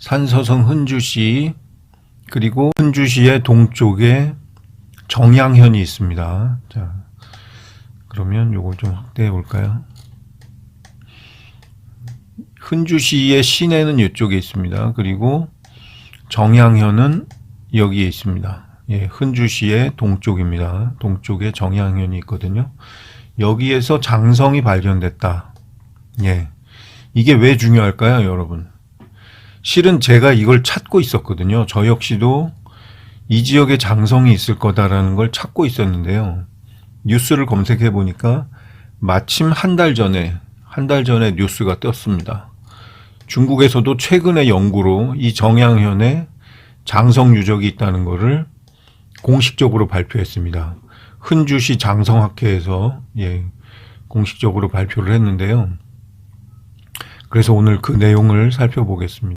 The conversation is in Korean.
산서성 흔주시 그리고 흔주시의 동쪽에 정양현이 있습니다. 자, 그러면 요걸 좀 확대해 볼까요? 흔주시의 시내는 이쪽에 있습니다. 그리고 정양현은 여기에 있습니다. 예, 흔주시의 동쪽입니다. 동쪽에 정양현이 있거든요. 여기에서 장성이 발견됐다. 예. 이게 왜 중요할까요, 여러분? 실은 제가 이걸 찾고 있었거든요. 저 역시도 이 지역에 장성이 있을 거다라는 걸 찾고 있었는데요. 뉴스를 검색해 보니까 마침 한 달 전에, 한 달 전에 뉴스가 떴습니다. 중국에서도 최근의 연구로 이 정양현에 장성 유적이 있다는 것을 공식적으로 발표했습니다. 흔주시 장성학회에서 예, 공식적으로 발표를 했는데요. 그래서 오늘 그 내용을 살펴보겠습니다.